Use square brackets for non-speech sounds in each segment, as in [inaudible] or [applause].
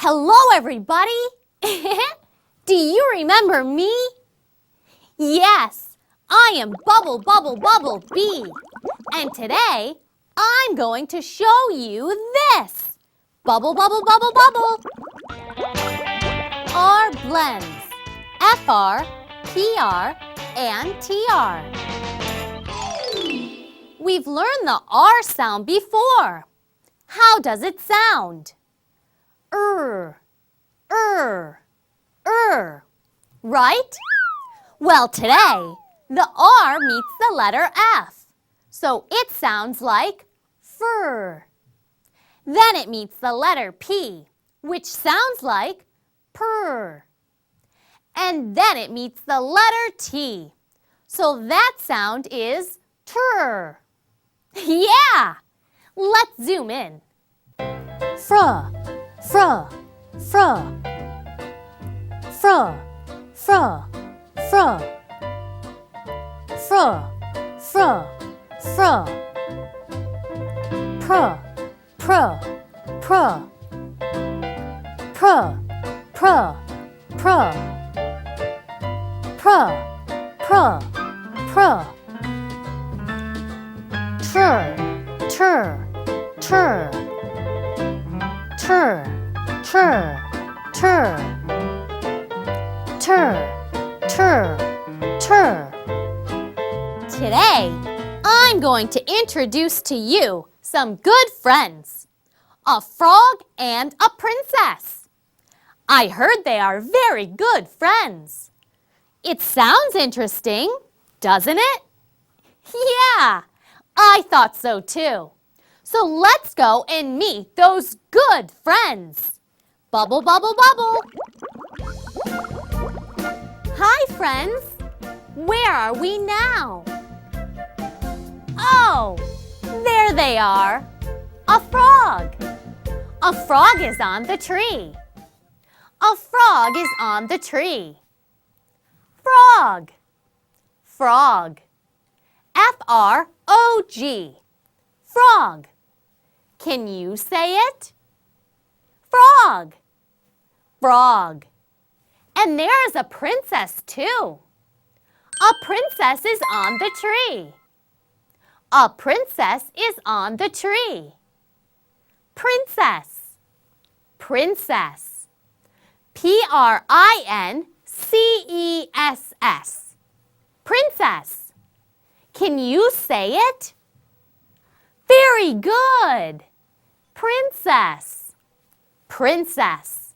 Hello, everybody! [laughs] Do you remember me? Yes, I am Bubble Bubble Bubble Bee. And today, I'm going to show you this. Bubble Bubble Bubble Bubble. R blends. FR, PR, and TR. We've learned the R sound before. How does it sound? Er, er, er. Right? Well, today, the R meets the letter F. So it sounds like fur. Then it meets the letter P, which sounds like purr. And then it meets the letter T. So that sound is tur. [laughs] Yeah! Let's zoom in. Fr, fr, fr. Fr, fr, fr. Fr, fr, fr. Pr, pr, pr. Pr, pr, pr. Pr, pr, pr. Tur, tur, tur. Tur, tur, tur. Tur, tur, tur. Today, I'm going to introduce to you some good friends. A frog and a princess. I heard they are very good friends. It sounds interesting, doesn't it? [laughs] Yeah, I thought so too. So let's go and meet those good friends. Bubble, bubble, bubble. Hi, friends. Where are we now? Oh, there they are. A frog. A frog is on the tree. A frog is on the tree. Frog. Frog. F R O G. Frog. Can you say it? Frog. Frog. And there's a princess too. A princess is on the tree. A princess is on the tree. Princess. Princess. P R I N C E S S. Princess. Can you say it? Very good. Princess. Princess.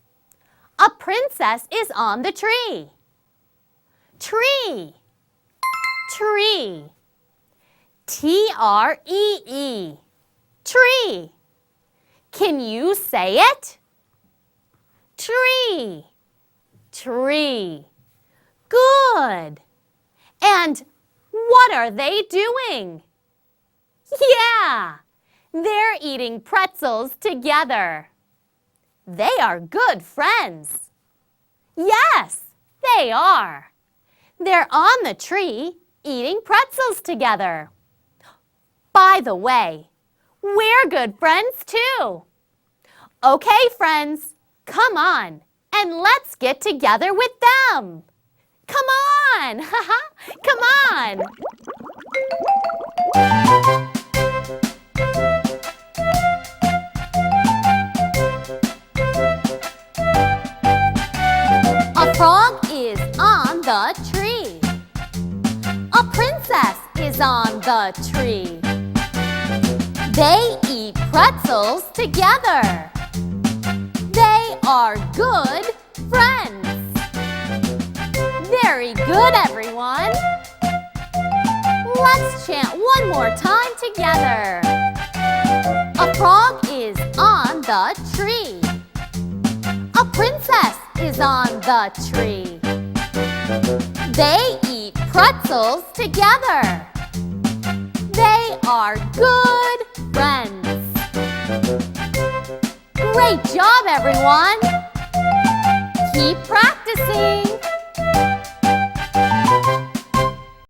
A princess is on the tree. Tree. Tree. T R E E. Tree. Can you say it? Tree. Tree. Good. And what are they doing? Yeah, they're eating pretzels together. They are good friends. Yes, they are. They're on the tree eating pretzels together. By the way, we're good friends too. Okay, friends, come on and let's get together with them. Come on! [laughs] Come on! A frog is on the tree. A princess is on the tree. They eat pretzels together. They are good friends. Very good, everyone. Let's chant one more time together. The tree. A princess is on the tree. They eat pretzels together. They are good friends. Great job, everyone! Keep practicing!